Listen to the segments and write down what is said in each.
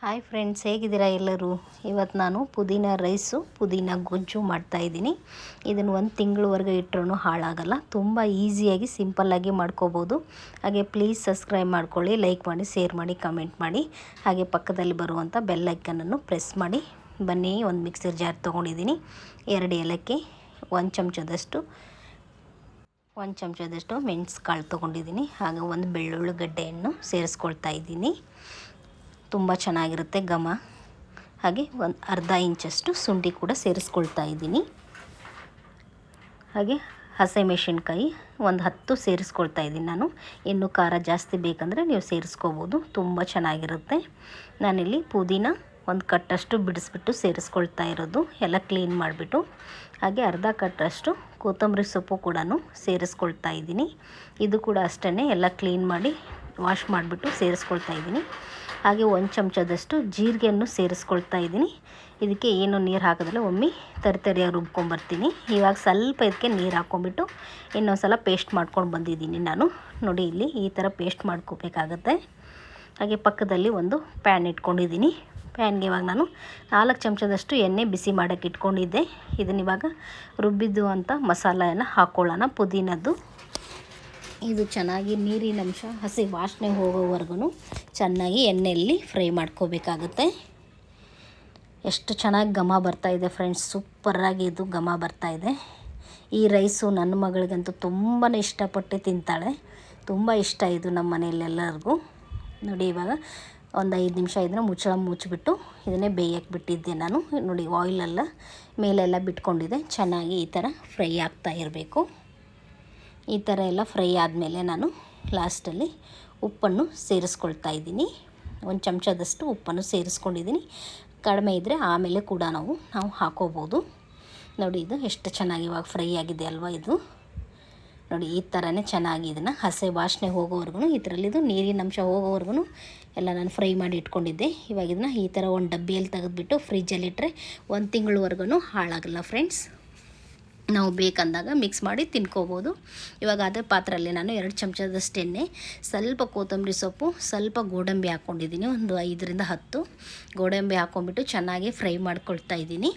Hi friends ಹೇಗಿದ್ದೀರಾ ಎಲ್ಲರೂ? ಇವತ್ತು ನಾನು ಪುದೀನ ರೈಸು, ಪುದೀನ ಗೊಜ್ಜು ಮಾಡ್ತಾಯಿದ್ದೀನಿ ಇದನ್ನು ಒಂದು ತಿಂಗಳವರೆಗೆ ಇಟ್ಟರೂ ಹಾಳಾಗಲ್ಲ. ತುಂಬ ಈಸಿಯಾಗಿ ಸಿಂಪಲ್ಲಾಗಿ ಮಾಡ್ಕೋಬೋದು. ಹಾಗೆ ಪ್ಲೀಸ್ ಸಬ್ಸ್ಕ್ರೈಬ್ ಮಾಡ್ಕೊಳ್ಳಿ ಲೈಕ್ ಮಾಡಿ ಶೇರ್ ಮಾಡಿ ಕಮೆಂಟ್ ಮಾಡಿ. ಹಾಗೆ ಪಕ್ಕದಲ್ಲಿ ಬರುವಂಥ ಬೆಲ್ಲೈಕನನ್ನು ಪ್ರೆಸ್ ಮಾಡಿ. ಬನ್ನಿ, ಒಂದು ಮಿಕ್ಸರ್ ಜಾರ್ ತೊಗೊಂಡಿದ್ದೀನಿ. ಎರಡು ಏಲಕ್ಕಿ, ಒಂದು ಚಮಚದಷ್ಟು ಒಂದು ಚಮಚದಷ್ಟು ಮೆಣಸು ಕಾಳು ತೊಗೊಂಡಿದ್ದೀನಿ. ಹಾಗೆ ಒಂದು ಬೆಳ್ಳುಳ್ಳಿ ಗಡ್ಡೆಯನ್ನು ಸೇರಿಸ್ಕೊಳ್ತಾ ಇದ್ದೀನಿ. ತುಂಬ ಚೆನ್ನಾಗಿರುತ್ತೆ ಘಮ. ಹಾಗೆ ಒಂದು ಅರ್ಧ ಇಂಚಷ್ಟು ಶುಂಠಿ ಕೂಡ ಸೇರಿಸ್ಕೊಳ್ತಾ ಇದ್ದೀನಿ. ಹಾಗೆ ಹಸಿಮೆಣಸಿನ್ಕಾಯಿ ಒಂದು ಹತ್ತು ಸೇರಿಸ್ಕೊಳ್ತಾ ಇದ್ದೀನಿ ನಾನು. ಇನ್ನು ಖಾರ ಜಾಸ್ತಿ ಬೇಕಂದರೆ ನೀವು ಸೇರಿಸ್ಕೋಬೋದು. ತುಂಬ ಚೆನ್ನಾಗಿರುತ್ತೆ. ನಾನಿಲ್ಲಿ ಪುದೀನ ಒಂದು ಕಟ್ಟಷ್ಟು ಬಿಡಿಸ್ಬಿಟ್ಟು ಸೇರಿಸ್ಕೊಳ್ತಾ ಇರೋದು. ಎಲ್ಲ ಕ್ಲೀನ್ ಮಾಡಿಬಿಟ್ಟು. ಹಾಗೆ ಅರ್ಧ ಕಟ್ಟಷ್ಟು ಕೊತ್ತಂಬರಿ ಸೊಪ್ಪು ಕೂಡ ಸೇರಿಸ್ಕೊಳ್ತಾ ಇದ್ದೀನಿ. ಇದು ಕೂಡ ಅಷ್ಟೇ ಎಲ್ಲ ಕ್ಲೀನ್ ಮಾಡಿ ವಾಶ್ ಮಾಡಿಬಿಟ್ಟು ಸೇರಿಸ್ಕೊಳ್ತಾ ಇದ್ದೀನಿ. ಹಾಗೆ ಒಂದು ಚಮಚದಷ್ಟು ಜೀರಿಗೆಯನ್ನು ಸೇರಿಸ್ಕೊಳ್ತಾ ಇದ್ದೀನಿ. ಇದಕ್ಕೆ ಏನು ನೀರು ಹಾಕಿದ್ರೆ ಒಮ್ಮೆ ತರಿ ತರಿಯಾಗಿ ರುಬ್ಕೊಂಬರ್ತೀನಿ. ಇವಾಗ ಸ್ವಲ್ಪ ಇದಕ್ಕೆ ನೀರು ಹಾಕ್ಕೊಂಬಿಟ್ಟು ಇನ್ನೊಂದು ಸಲ ಪೇಸ್ಟ್ ಮಾಡ್ಕೊಂಡು ಬಂದಿದ್ದೀನಿ ನಾನು. ನೋಡಿ, ಇಲ್ಲಿ ಈ ಥರ ಪೇಸ್ಟ್ ಮಾಡ್ಕೋಬೇಕಾಗತ್ತೆ. ಹಾಗೆ ಪಕ್ಕದಲ್ಲಿ ಒಂದು ಪ್ಯಾನ್ ಇಟ್ಕೊಂಡಿದ್ದೀನಿ. ಪ್ಯಾನ್ಗೆ ಇವಾಗ ನಾನು ನಾಲ್ಕು ಚಮಚದಷ್ಟು ಎಣ್ಣೆ ಬಿಸಿ ಮಾಡೋಕ್ಕೆ ಇಟ್ಕೊಂಡಿದ್ದೆ. ಇದನ್ನಿವಾಗ ರುಬ್ಬಿದ್ದು ಅಂತ ಮಸಾಲೆಯನ್ನು ಹಾಕ್ಕೊಳ್ಳೋಣ ಪುದೀನದ್ದು. ಇದು ಚೆನ್ನಾಗಿ ನೀರಿನ ಅಂಶ ಹಸಿ ವಾಸನೆ ಹೋಗೋವರೆಗೂ ಚೆನ್ನಾಗಿ ಎಣ್ಣೆಯಲ್ಲಿ ಫ್ರೈ ಮಾಡ್ಕೋಬೇಕಾಗುತ್ತೆ. ಎಷ್ಟು ಚೆನ್ನಾಗಿ ಘಮ ಬರ್ತಾಯಿದೆ ಫ್ರೆಂಡ್ಸ್, ಸೂಪರಾಗಿ ಇದು ಘಮ ಬರ್ತಾಯಿದೆ ಈ ರೈಸು ನನ್ನ ಮಗಳಿಗಂತೂ ತುಂಬಾ ಇಷ್ಟಪಟ್ಟು ತಿಂತಾಳೆ. ತುಂಬ ಇಷ್ಟ ಇದು ನಮ್ಮ ಮನೆಯಲ್ಲೆಲ್ಲರಿಗೂ ನೋಡಿ ಇವಾಗ ಒಂದು ಐದು ನಿಮಿಷ ಇದನ್ನು ಮುಚ್ಚಳ ಮುಚ್ಚಿಬಿಟ್ಟು ಇದನ್ನೇ ಬೇಯಕ್ಕೆ ಬಿಟ್ಟಿದ್ದೆ ನಾನು. ನೋಡಿ ಆಯಿಲೆಲ್ಲ ಮೇಲೆಲ್ಲ ಬಿಟ್ಕೊಂಡಿದೆ. ಚೆನ್ನಾಗಿ ಈ ಥರ ಫ್ರೈ ಆಗ್ತಾ ಇರಬೇಕು. ಈ ಥರ ಎಲ್ಲ ಫ್ರೈ ಆದಮೇಲೆ ನಾನು ಲಾಸ್ಟಲ್ಲಿ ಉಪ್ಪನ್ನು ಸೇರಿಸ್ಕೊಳ್ತಾ ಇದ್ದೀನಿ. ಒಂದು ಚಮಚದಷ್ಟು ಉಪ್ಪನ್ನು ಸೇರಿಸ್ಕೊಂಡಿದ್ದೀನಿ. ಕಡಿಮೆ ಇದ್ದರೆ ಆಮೇಲೆ ಕೂಡ ನಾವು ನಾವು ಹಾಕೋಬೋದು. ನೋಡಿ, ಇದು ಎಷ್ಟು ಚೆನ್ನಾಗಿ ಇವಾಗ ಫ್ರೈ ಆಗಿದೆ ಅಲ್ವಾ ಇದು. ನೋಡಿ, ಈ ಥರನೇ ಚೆನ್ನಾಗಿ ಇದನ್ನು ಹಸೆ ವಾಸನೆ ಹೋಗೋವರೆಗೂ ಇದರಲ್ಲಿದು ನೀರಿನ ಅಂಶ ಹೋಗೋವರೆಗೂ ಎಲ್ಲ ನಾನು ಫ್ರೈ ಮಾಡಿ ಇಟ್ಕೊಂಡಿದ್ದೆ. ಇವಾಗ ಇದನ್ನ ಈ ಥರ ಒಂದು ಡಬ್ಬಿಯಲ್ಲಿ ತೆಗೆದುಬಿಟ್ಟು ಫ್ರಿಜ್ಜಲ್ಲಿಟ್ಟರೆ ಒಂದು ತಿಂಗಳವರೆಗೂ ಹಾಳಾಗಲ್ಲ ಫ್ರೆಂಡ್ಸ್ ನಾವು ಬೇಕಂದಾಗ ಮಿಕ್ಸ್ ಮಾಡಿ ತಿನ್ಕೋಬೋದು. ಇವಾಗ ಅದೇ ಪಾತ್ರೆಯಲ್ಲಿ ನಾನು ಎರಡು ಚಮಚದಷ್ಟು ಎಣ್ಣೆ, ಸ್ವಲ್ಪ ಕೊತ್ತಂಬರಿ ಸೊಪ್ಪು, ಸ್ವಲ್ಪ ಗೋಡಂಬಿ ಹಾಕ್ಕೊಂಡಿದ್ದೀನಿ, ಒಂದು ಐದರಿಂದ ಹತ್ತು. ಗೋಡಂಬಿ ಹಾಕ್ಕೊಂಬಿಟ್ಟು ಚೆನ್ನಾಗಿ ಫ್ರೈ ಮಾಡ್ಕೊಳ್ತಾ ಇದ್ದೀನಿ.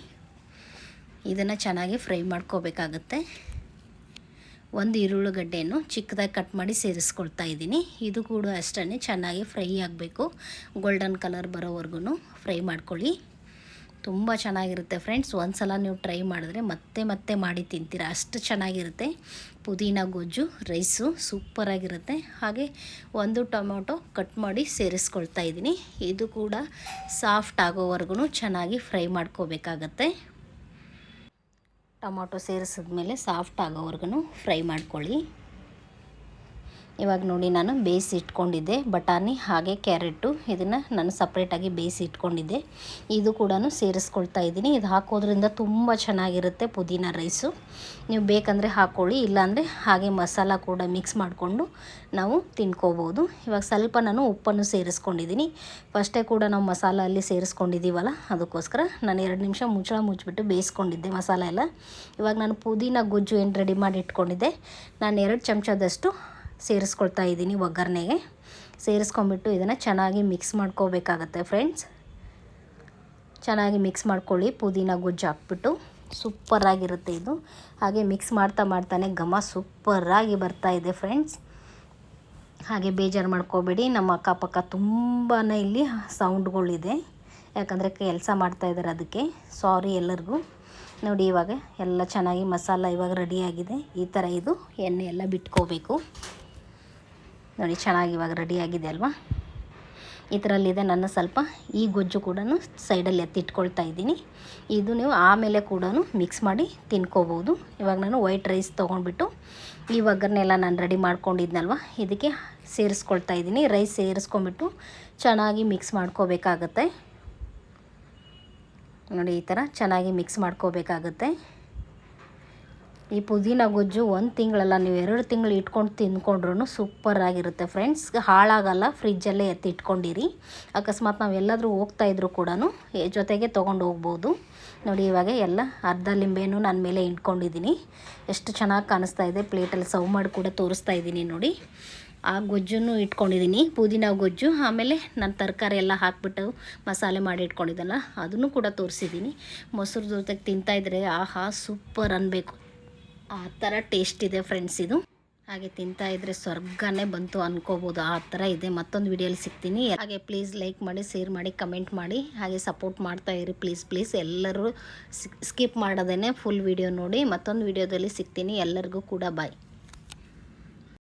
ಇದನ್ನು ಚೆನ್ನಾಗಿ ಫ್ರೈ ಮಾಡ್ಕೋಬೇಕಾಗತ್ತೆ. ಒಂದು ಈರುಳ್ಳಿಗಡ್ಡೆಯನ್ನು ಚಿಕ್ಕದಾಗಿ ಕಟ್ ಮಾಡಿ ಸೇರಿಸ್ಕೊಳ್ತಾ ಇದ್ದೀನಿ. ಇದು ಕೂಡ ಅಷ್ಟೇ ಚೆನ್ನಾಗಿ ಫ್ರೈ ಆಗಬೇಕು. ಗೋಲ್ಡನ್ ಕಲರ್ ಬರೋವರೆಗೂ ಫ್ರೈ ಮಾಡ್ಕೊಳ್ಳಿ. ತುಂಬ ಚೆನ್ನಾಗಿರುತ್ತೆ ಫ್ರೆಂಡ್ಸ್. ಒಂದು ಸಲ ನೀವು ಟ್ರೈ ಮಾಡಿದ್ರೆ ಮತ್ತೆ ಮತ್ತೆ ಮಾಡಿ ತಿಂತೀರ. ಅಷ್ಟು ಚೆನ್ನಾಗಿರುತ್ತೆ. ಪುದೀನ, ಗೊಜ್ಜು, ರೈಸು ಸೂಪರಾಗಿರುತ್ತೆ ಹಾಗೆ ಒಂದು ಟೊಮೊಟೊ ಕಟ್ ಮಾಡಿ ಸೇರಿಸ್ಕೊಳ್ತಾ ಇದ್ದೀನಿ. ಇದು ಕೂಡ ಸಾಫ್ಟ್ ಆಗೋವರೆಗೂ ಚೆನ್ನಾಗಿ ಫ್ರೈ ಮಾಡ್ಕೋಬೇಕಾಗತ್ತೆ. ಟೊಮೊಟೊ ಸೇರಿಸಿದ್ಮೇಲೆ ಸಾಫ್ಟ್ ಆಗೋವರೆಗೂ ಫ್ರೈ ಮಾಡ್ಕೊಳ್ಳಿ. ಇವಾಗ ನೋಡಿ ನಾನು ಬೇಯಿಸಿ ಇಟ್ಕೊಂಡಿದ್ದೆ. ಬಟಾಣಿ ಹಾಗೆ ಕ್ಯಾರೆಟು ಇದನ್ನು ನಾನು ಸಪ್ರೇಟಾಗಿ ಬೇಯಿಸಿ ಇಟ್ಕೊಂಡಿದ್ದೆ. ಇದು ಕೂಡ ಸೇರಿಸ್ಕೊಳ್ತಾ ಇದ್ದೀನಿ. ಇದು ಹಾಕೋದ್ರಿಂದ ತುಂಬ ಚೆನ್ನಾಗಿರುತ್ತೆ ಪುದೀನ ರೈಸು. ನೀವು ಬೇಕಂದರೆ ಹಾಕ್ಕೊಳ್ಳಿ ಇಲ್ಲಾಂದರೆ ಹಾಗೆ ಮಸಾಲ ಕೂಡ ಮಿಕ್ಸ್ ಮಾಡಿಕೊಂಡು ನಾವು ತಿನ್ಕೋಬೋದು. ಇವಾಗ ಸ್ವಲ್ಪ ನಾನು ಉಪ್ಪನ್ನು ಸೇರಿಸ್ಕೊಂಡಿದ್ದೀನಿ. ಫಸ್ಟೇ ಕೂಡ ನಾವು ಮಸಾಲ ಅಲ್ಲಿ ಸೇರಿಸ್ಕೊಂಡಿದ್ದೀವಲ್ಲ, ಅದಕ್ಕೋಸ್ಕರ ನಾನು ಎರಡು ನಿಮಿಷ ಮುಚ್ಚಳ ಮುಚ್ಚಿಬಿಟ್ಟು ಬೇಯಿಸ್ಕೊಂಡಿದ್ದೆ ಮಸಾಲ ಎಲ್ಲ. ಇವಾಗ ನಾನು ಪುದೀನ ಗೊಜ್ಜು ಏನು ರೆಡಿ ಮಾಡಿ ಇಟ್ಕೊಂಡಿದ್ದೆ. ನಾನು ಎರಡು ಚಮಚದಷ್ಟು ಸೇರಿಸ್ಕೊಳ್ತಾ ಇದ್ದೀನಿ ಒಗ್ಗರಣೆಗೆ. ಸೇರಿಸ್ಕೊಂಬಿಟ್ಟು ಇದನ್ನು ಚೆನ್ನಾಗಿ ಮಿಕ್ಸ್ ಮಾಡ್ಕೋಬೇಕಾಗತ್ತೆ ಫ್ರೆಂಡ್ಸ್ ಚೆನ್ನಾಗಿ ಮಿಕ್ಸ್ ಮಾಡ್ಕೊಳ್ಳಿ, ಪುದೀನ ಗೊಜ್ಜು ಹಾಕ್ಬಿಟ್ಟು. ಸೂಪರಾಗಿರುತ್ತೆ ಇದು. ಹಾಗೆ ಮಿಕ್ಸ್ ಮಾಡ್ತಾ ಮಾಡ್ತಾನೆ ಘಮ ಸೂಪರಾಗಿ ಬರ್ತಾ ಇದೆ ಫ್ರೆಂಡ್ಸ್ ಹಾಗೆ ಬೇಜಾರು ಮಾಡ್ಕೋಬೇಡಿ, ನಮ್ಮ ಅಕ್ಕಪಕ್ಕ ತುಂಬಾ ಇಲ್ಲಿ ಸೌಂಡ್ಗಳಿದೆ ಯಾಕಂದರೆ ಕೆಲಸ ಮಾಡ್ತಾಯಿದ್ದಾರೆ ಅದಕ್ಕೆ. ಸಾರಿ ಎಲ್ಲರಿಗೂ. ನೋಡಿ ಇವಾಗ ಎಲ್ಲ ಚೆನ್ನಾಗಿ ಮಸಾಲ ಇವಾಗ ರೆಡಿಯಾಗಿದೆ ಈ ಥರ ಇದು ಎಣ್ಣೆ ಎಲ್ಲ ಬಿಟ್ಕೋಬೇಕು. ನೋಡಿ, ಚೆನ್ನಾಗಿ ಇವಾಗ ರೆಡಿಯಾಗಿದೆ ಅಲ್ವಾ? ಇದರಲ್ಲಿದೆ ನನ್ನ ಸ್ವಲ್ಪ ಈ ಗೊಜ್ಜು ಕೂಡ ಸೈಡಲ್ಲಿ ಎತ್ತಿಟ್ಕೊಳ್ತಾ ಇದ್ದೀನಿ. ಇದು ನೀವು ಆಮೇಲೆ ಕೂಡ ಮಿಕ್ಸ್ ಮಾಡಿ ತಿನ್ಕೋಬೋದು. ಇವಾಗ ನಾನು ವೈಟ್ ರೈಸ್ ತೊಗೊಂಡ್ಬಿಟ್ಟು ಈ ಒಗ್ಗರಣೆಲ್ಲ ನಾನು ರೆಡಿ ಮಾಡ್ಕೊಂಡಿದ್ನಲ್ವ? ಇದಕ್ಕೆ ಸೇರಿಸ್ಕೊಳ್ತಾ ಇದ್ದೀನಿ. ರೈಸ್ ಸೇರಿಸ್ಕೊಂಬಿಟ್ಟು ಚೆನ್ನಾಗಿ ಮಿಕ್ಸ್ ಮಾಡ್ಕೋಬೇಕಾಗತ್ತೆ. ನೋಡಿ, ಈ ಥರ ಚೆನ್ನಾಗಿ ಮಿಕ್ಸ್ ಮಾಡ್ಕೋಬೇಕಾಗತ್ತೆ. ಈ ಪುದೀನ ಗೊಜ್ಜು ಒಂದು ತಿಂಗಳಲ್ಲ, ನೀವು ಎರಡು ತಿಂಗಳು ಇಟ್ಕೊಂಡು ತಿಂದ್ಕೊಂಡ್ರೂ ಸೂಪರಾಗಿರುತ್ತೆ ಫ್ರೆಂಡ್ಸ್. ಹಾಳಾಗಲ್ಲ, ಫ್ರಿಜ್ಜಲ್ಲೇ ಎತ್ತಿ ಇಟ್ಕೊಂಡಿರಿ. ಅಕಸ್ಮಾತ್ ನಾವು ಎಲ್ಲಾದರೂ ಹೋಗ್ತಾಯಿದ್ರು ಕೂಡ ಜೊತೆಗೆ ತೊಗೊಂಡು ಹೋಗ್ಬೋದು. ನೋಡಿ, ಇವಾಗ ಎಲ್ಲ ಅರ್ಧ ಲಿಂಬೆನೂ ನನ್ನ ಮೇಲೆ ಇಟ್ಕೊಂಡಿದ್ದೀನಿ ಎಷ್ಟು ಚೆನ್ನಾಗಿ ಕಾಣಿಸ್ತಾ ಇದೆ, ಪ್ಲೇಟಲ್ಲಿ ಸರ್ವ್ ಮಾಡಿ ಕೂಡ ತೋರಿಸ್ತಾ ಇದ್ದೀನಿ ನೋಡಿ. ಆ ಗೊಜ್ಜನ್ನು ಇಟ್ಕೊಂಡಿದ್ದೀನಿ ಪುದೀನ ಗೊಜ್ಜು. ಆಮೇಲೆ ನಾನು ತರಕಾರಿ ಎಲ್ಲ ಹಾಕ್ಬಿಟ್ಟು ಮಸಾಲೆ ಮಾಡಿ ಇಟ್ಕೊಂಡಿದ್ದಲ್ಲ, ಅದನ್ನು ಕೂಡ ತೋರಿಸಿದ್ದೀನಿ ಮೊಸರು ಜೊತೆಗೆ ತಿಂತಾಯಿದ್ರೆ ಆಹಾ, ಸೂಪರ್ ಅನ್ನಬೇಕು ಆ ಥರ ಟೇಸ್ಟ್ ಇದೆ ಫ್ರೆಂಡ್ಸ್ ಇದು. ಹಾಗೆ ತಿಂತಾ ಇದ್ರೆ ಸ್ವರ್ಗನೇ ಬಂತು ಅನ್ಕೋಬೋದು. ಆ ಥರ ಇದೆ. ಮತ್ತೊಂದು ವಿಡಿಯೋಲಿ ಸಿಗ್ತೀನಿ. ಹಾಗೆ ಪ್ಲೀಸ್ ಲೈಕ್ ಮಾಡಿ ಶೇರ್ ಮಾಡಿ ಕಮೆಂಟ್ ಮಾಡಿ. ಹಾಗೆ ಸಪೋರ್ಟ್ ಮಾಡ್ತಾ ಇರಿ ಪ್ಲೀಸ್ ಪ್ಲೀಸ್ ಎಲ್ಲರೂ ಸ್ಕಿಪ್ ಮಾಡೋದೇನೆ ಫುಲ್ ವಿಡಿಯೋ ನೋಡಿ. ಮತ್ತೊಂದು ವಿಡಿಯೋದಲ್ಲಿ ಸಿಗ್ತೀನಿ. ಎಲ್ಲರಿಗೂ ಕೂಡ ಬಾಯ್